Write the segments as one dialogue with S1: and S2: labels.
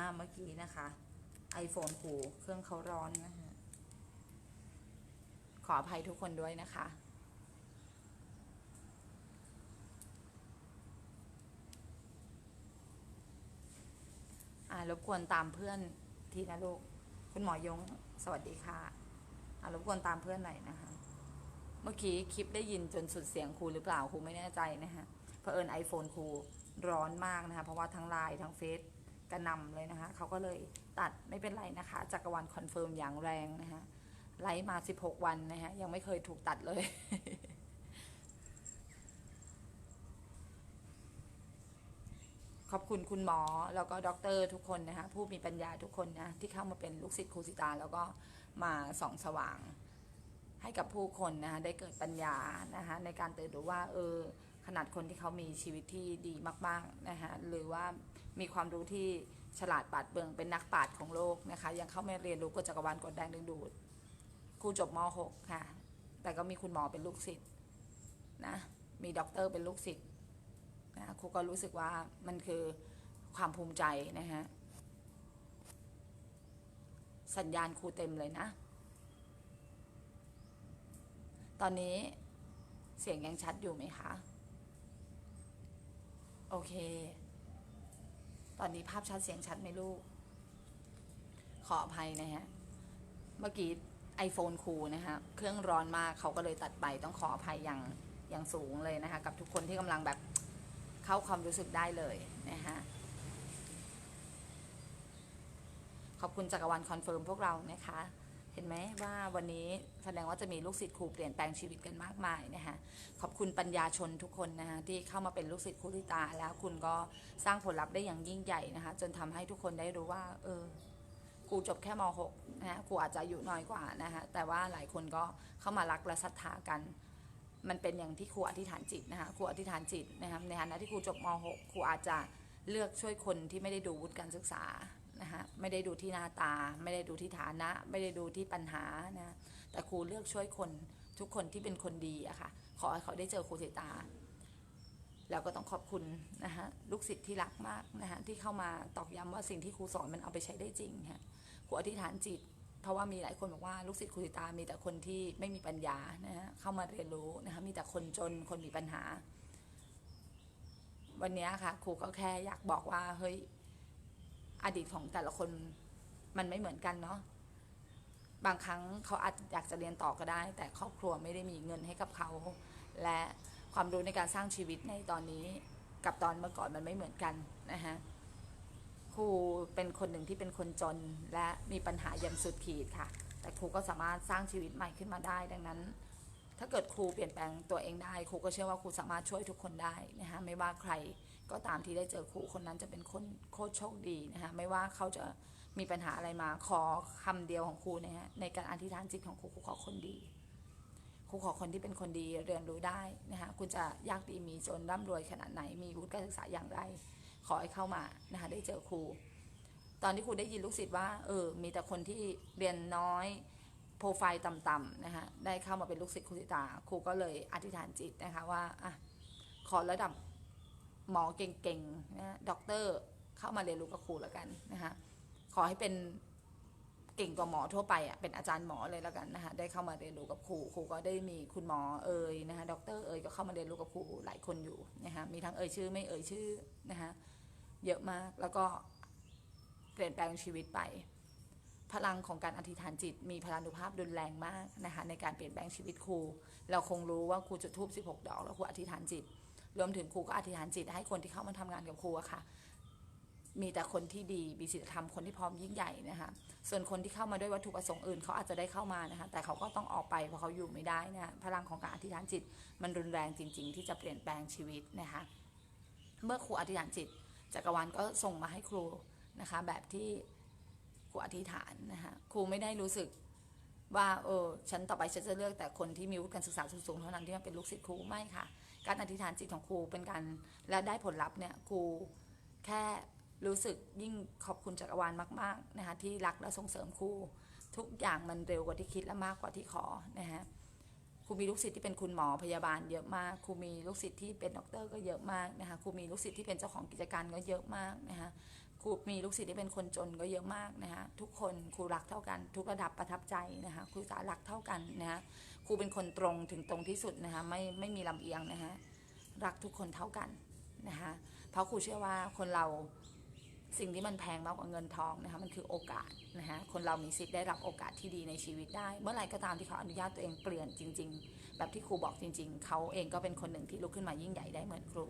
S1: าเมื่อกี้นะคะ iPhone ครูเครื่องเขาร้อนนะฮะขออภัยทุกคนด้วยนะคะ อ่ารบกวนตามเพื่อนทีนะลูก คุณหมอยง สวัสดีค่ะ อ่ารบกวนตามเพื่อนหน่อยนะคะ เมื่อกี้คลิปได้ยินจนสุดเสียงครูหรือเปล่าครูไม่แน่ใจนะฮะเผอิญ iPhone ครูร้อนมากนะคะ เพราะว่าทั้งไลน์ทั้งเฟซ กระนำเลยนะคะเขาก็เลยตัดไม่เป็นไรนะคะจักรวาลคอนเฟิร์มอย่างแรงนะคะไลฟ์มา 16 วันนะฮะยังไม่เคยถูกตัดเลยขอบคุณคุณหมอแล้วก็ด็อกเตอร์ทุกคนนะคะผู้มีปัญญาทุกคนนะที่เข้ามาเป็นลูกศิษย์ครูสิตา แล้วก็มาส่องสว่างให้กับผู้คนนะคะได้เกิดปัญญานะคะในการตื่นรู้ว่าเออ ขนาดคนที่เขามีชีวิตที่ดีมากๆนะคะหรือว่ามีความรู้ที่ฉลาดปาดเปรื่องเป็นนักปาชญ์ของโลกนะคะยังเข้ามาเรียนรู้กฎจักรวาลกฎแรงดึงดูดครูจบม .6 ค่ะ แต่ก็มีคุณหมอเป็นลูกศิษย์นะมีด็อกเตอร์เป็นลูกศิษย์นะครูก็รู้สึกว่ามันคือความภูมิใจนะฮะสัญญาณครูเต็มเลยนะ ตอนนี้เสียงยังชัดอยู่ไหมคะ โอเค ตอนนี้ภาพชัดเสียงชัดไหมลูก ขออภัยนะฮะ เมื่อกี้ iPhone ครูนะคะ เครื่องร้อนมากเขาก็เลยตัดไปต้องขออภัยอย่างอย่างสูงเลยนะคะ กับทุกคนที่กำลังแบบเข้าความรู้สึกได้เลยนะคะขอบคุณจักรวาลคอนเฟิร์มพวกเรานะคะ เห็นไหมว่าวันนี้แสดงว่าจะมีลูกศิษย์ครูเปลี่ยนแปลงชีวิตกันมากมายนะคะขอบคุณปัญญาชนทุกคนนะคะที่เข้ามาเป็นลูกศิษย์ครูลิตา แล้วคุณก็สร้างผลลัพธ์ได้อย่างยิ่งใหญ่นะคะจนทำให้ทุกคนได้รู้ว่า เออครูจบแค่ม .6 นะฮะครูอาจจะอายุน้อยกว่านะฮะแต่ว่าหลายคนก็เข้ามารักและศรัทธากัน มันเป็นอย่างที่ครูอธิษฐานจิตนะคะครูอธิษฐานจิตนะครับในฐานะที่ครูจบม .6 ครูอาจจะเลือกช่วยคนที่ไม่ได้ดูวุฒิการศึกษา นะฮะไม่ได้ดูที่หน้าตา ไม่ได้ดูที่ฐานะ ไม่ได้ดูที่ปัญหานะแต่ครูเลือกช่วยคนทุกคนที่เป็นคนดีอะค่ะ ขอให้เขาได้เจอครูสิตาแล้วก็ต้องขอบคุณนะคะลูกศิษย์ที่รักมากนะคะที่เข้ามาตอกย้ำว่าสิ่งที่ครูสอนมันเอาไปใช้ได้จริงค่ะครูอธิษฐานจิต เพราะว่ามีหลายคนบอกว่าลูกศิษย์ครูสิตา มีแต่คนที่ไม่มีปัญญานะฮะเข้ามาเรียนรู้นะคะมีแต่คนจนคนมีปัญหา วันนี้ค่ะ ครูก็แค่อยากบอกว่าเฮ้ย อดีตของแต่ละคนมันไม่เหมือนกันเนาะบางครั้งเขาอาจอยากจะเรียนต่อก็ได้ แต่ครอบครัวไม่ได้มีเงินให้กับเขา และความรู้ในการสร้างชีวิตในตอนนี้กับตอนเมื่อก่อนมันไม่เหมือนกันนะฮะครูเป็นคนหนึ่งที่เป็นคนจนและมีปัญหายันสุดขีดค่ะ แต่ครูก็สามารถสร้างชีวิตใหม่ขึ้นมาได้ ดังนั้น ถ้าเกิดครูเปลี่ยนแปลงตัวเองได้ ครูก็เชื่อว่าครูสามารถช่วยทุกคนได้นะคะไม่ว่าใคร ก็ตามที่ได้เจอครูคนนั้นจะเป็นคนโคตรโชคดีนะคะไม่ว่าเขาจะมีปัญหาอะไรมาขอคำเดียวของครูนะฮะในการอธิษฐานจิตของครูครูขอคนดีครูขอคนที่เป็นคนดีเรียนรู้ได้นะคะคุณจะยากดีมีจนร่ำรวยขนาดไหนมีวุฒิการศึกษาอย่างไร ขอให้เข้ามานะคะได้เจอครู ตอนที่ครูได้ยินลูกศิษย์ว่าเออมีแต่คนที่เรียนน้อยโปรไฟล์ต่ำๆนะคะได้เข้ามาเป็นลูกศิษย์ครูสิตาครูก็เลยอธิษฐานจิตนะคะว่าอะขอระดับ หมอเก่งๆนะด็อกเตอร์เข้ามาเรียนรู้กับครูแล้วกันนะคะขอให้เป็นเก่งกว่าหมอทั่วไปอะเป็นอาจารย์หมอเลยแล้วกันนะคะได้เข้ามาเรียนรู้กับครูครูก็ได้มีคุณหมอเอ่ยนะคะด็อกเตอร์เอ่ยก็เข้ามาเรียนรู้กับครูหลายคนอยู่นะคะมีทั้งเอ่ยชื่อไม่เอ่ยชื่อนะคะเยอะมากแล้วก็เปลี่ยนแปลงชีวิตไป พลังของการอธิษฐานจิต มีพลานุภาพรุนแรงมากนะคะในการเปลี่ยนแปลงชีวิตครู เราคงรู้ว่าครูจุดธูป16 ดอกแล้วครูอธิษฐานจิต รวมถึงครูก็อธิษฐานจิตให้คนที่เข้ามาทำงานกับครูอะค่ะ มีแต่คนที่ดีมีศีลธรรมคนที่พร้อมยิ่งใหญ่นะคะส่วนคนที่เข้ามาด้วยวัตถุประสงค์อื่นเขาอาจจะได้เข้ามานะคะแต่เขาก็ต้องออกไปเพราะเขาอยู่ไม่ได้นะะพลังของการอธิษฐานจิต มันรุนแรงจริง ๆ ที่จะเปลี่ยนแปลงชีวิตนะคะเมื่อครูอธิษฐานจิตจักรวาลก็ส่งมาให้ครูนะคะ แบบที่ครูอธิษฐานนะคะครูไม่ได้รู้สึก ว่าเออฉันต่อไปฉันจะเลือกแต่คนที่มีวุฒิการศึกษาสูงๆเท่านั้นที่มาเป็นลูกศิษย์ครูไม่ค่ะ การอธิษฐานจิตของครูเป็นการและได้ผลลัพธ์เนี่ยครูแค่รู้สึกยิ่งขอบคุณจักรวาลมากๆนะคะที่รักและส่งเสริมครูทุกอย่างมันเร็วกว่าที่คิดและมากกว่าที่ขอนะคะครูมีลูกศิษย์ที่เป็นคุณหมอพยาบาลเยอะมากครูมีลูกศิษย์ที่เป็นด็อกเตอร์ก็เยอะมากนะคะครูมีลูกศิษย์ที่เป็นเจ้าของกิจการก็เยอะมากนะคะ ครูมีลูกศิษย์ที่เป็นคนจนก็เยอะมากนะคะทุกคนครูรักเท่ากัน ทุกระดับประทับใจนะคะครูสารักเท่ากันนะคะครูเป็นคนตรงถึงตรงที่สุดนะคะไม่ไม่มีลำเอียงนะคะรักทุกคนเท่ากันนะคะเพราะครูเชื่อว่าคนเราสิ่งที่มันแพงมากกว่าเงินทองนะคะมันคือโอกาสนะคะคนเรามีสิทธิ์ได้รับโอกาสที่ดีในชีวิตได้ เมื่อไหร่ก็ตามที่เขาอนุญาตตัวเองเปลี่ยนจริง ๆ แบบที่ครูบอกจริง ๆ เขาเองก็เป็นคนหนึ่งที่ลุกขึ้นมายิ่งใหญ่ได้เหมือนครู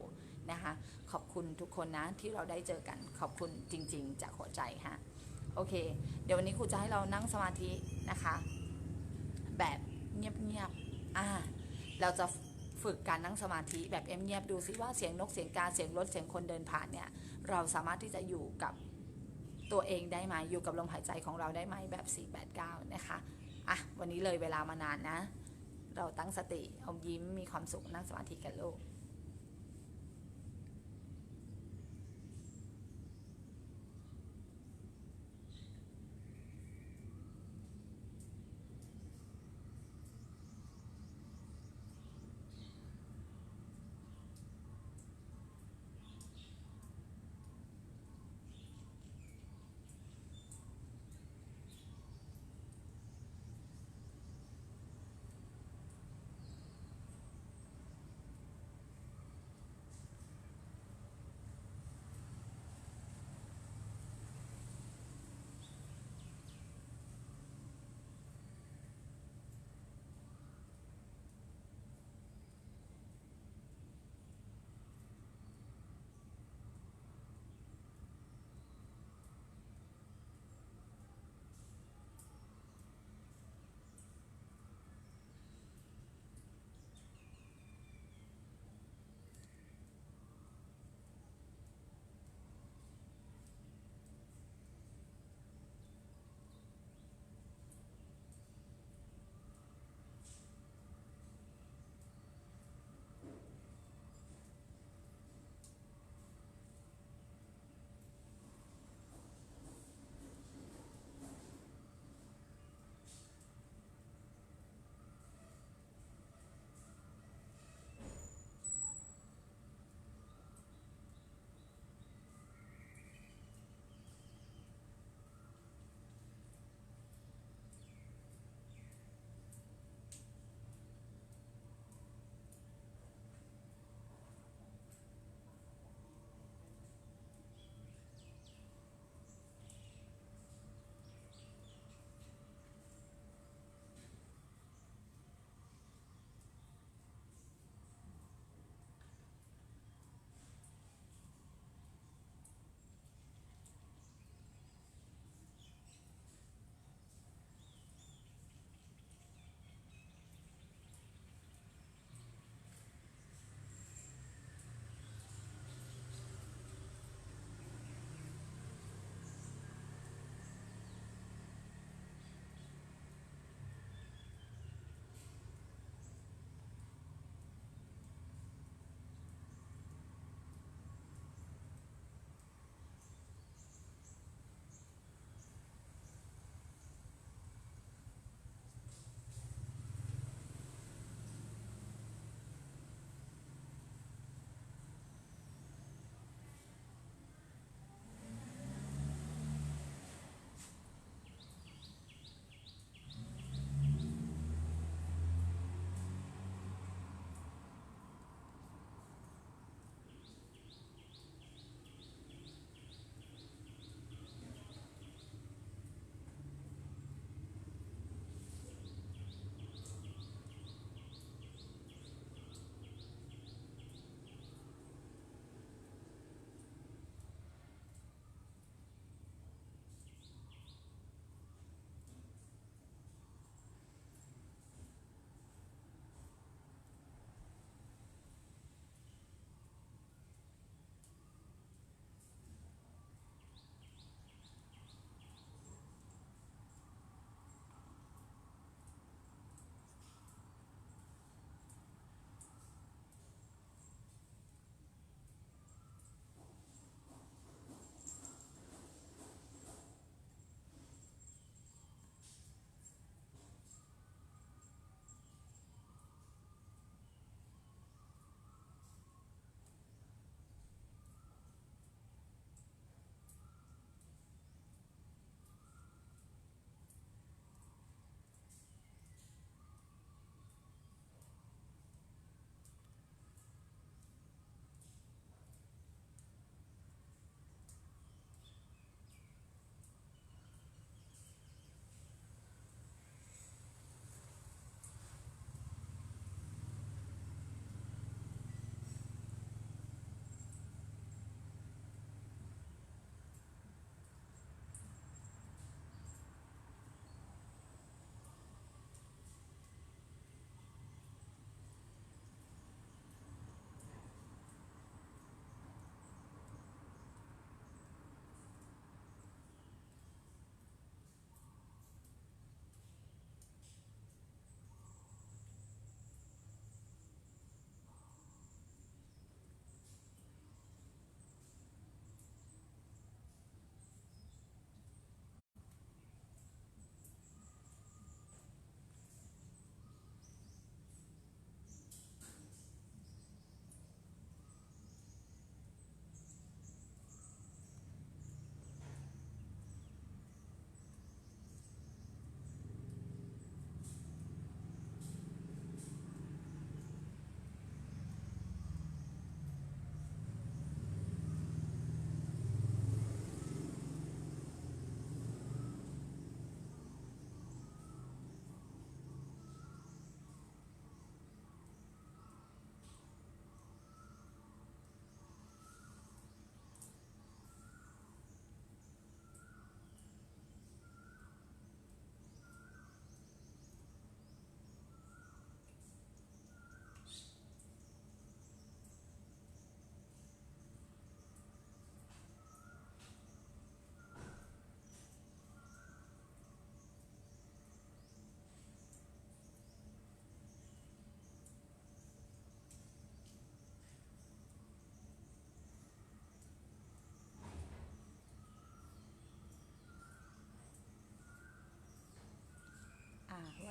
S1: นะคะ ขอบคุณทุกคนนะที่เราได้เจอกันขอบคุณจริง ๆ จากหัวใจฮะโอเค เดี๋ยววันนี้ครูจะให้เรานั่งสมาธินะคะ แบบเงียบๆอ่าเราจะฝึกการนั่งสมาธิแบบเงียบๆดูซิว่าเสียงนกเสียงกาเสียงรถเสียงคนเดินผ่านเนี่ย เราสามารถที่จะอยู่กับตัวเองได้ไหมอยู่กับลมหายใจของเราได้ไหมแบบ 489 นะคะอะวันนี้เลยเวลามานานนะ เราตั้งสติเอายิ้มมีความสุขนั่งสมาธิกันลูก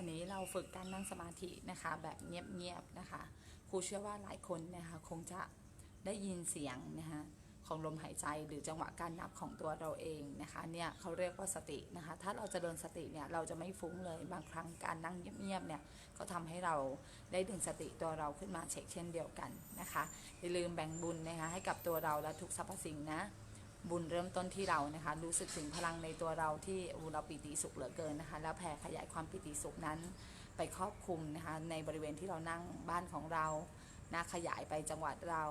S1: วันนี้เราฝึกการนั่งสมาธินะคะ แบบเงียบๆนะคะครูเชื่อว่าหลายคนนะคะคงจะได้ยินเสียงนะคะของลมหายใจหรือจังหวะการนับของตัวเราเองนะคะเนี่ยเขาเรียกว่าสตินะคะ ถ้าเราจะเดินสติเนี่ยเราจะไม่ฟุ้งเลยบางครั้งการนั่งเงียบๆเนี่ยก็ทำให้เราได้ดึงสติตัวเราขึ้นมาเช็คเช่นเดียวกันนะคะอย่าลืมแบ่งบุญนะคะให้กับตัวเราและทุกสรรพสิ่งนะ บุญเริ่มต้นที่เรานะคะ รู้สึกถึงพลังในตัวเราที่เราปิติสุขเหลือเกินนะคะ แล้วแผ่ขยายความปิติสุขนั้น ไปครอบคลุมนะคะในบริเวณที่เรานั่งบ้านของเรานะขยายไปจังหวัดเรา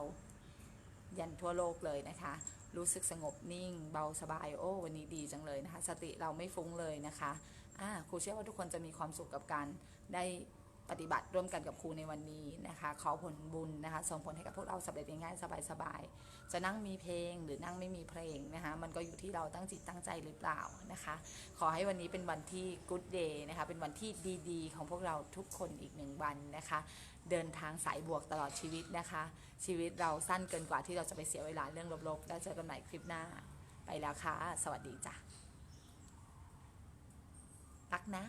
S1: ยันทั่วโลกเลยนะคะ รู้สึกสงบนิ่ง เบาสบายโอ้วันนี้ดีจังเลยนะคะ สติเราไม่ฟุ้งเลยนะคะอ่าครูเชื่อว่าทุกคนจะมีความสุขกับการได้ ปฏิบัติร่วมกันกับครูในวันนี้นะคะ ขอผลบุญนะคะ ส่งผลให้กับพวกเราสำเร็จง่ายๆสบายๆ จะนั่งมีเพลงหรือนั่งไม่มีเพลงนะคะ มันก็อยู่ที่เราตั้งจิตตั้งใจหรือเปล่านะคะ ขอให้วันนี้เป็นวันที่ good day นะคะ เป็นวันที่ดีๆ ของพวกเราทุกคนอีกหนึ่งวันนะคะ เดินทางสายบวกตลอดชีวิตนะคะ ชีวิตเราสั้นเกินกว่าที่เราจะไปเสียเวลาเรื่องลบๆ แล้วเจอกันใหม่คลิปหน้า ไปแล้วค่ะ สวัสดีจ้ะรักนะ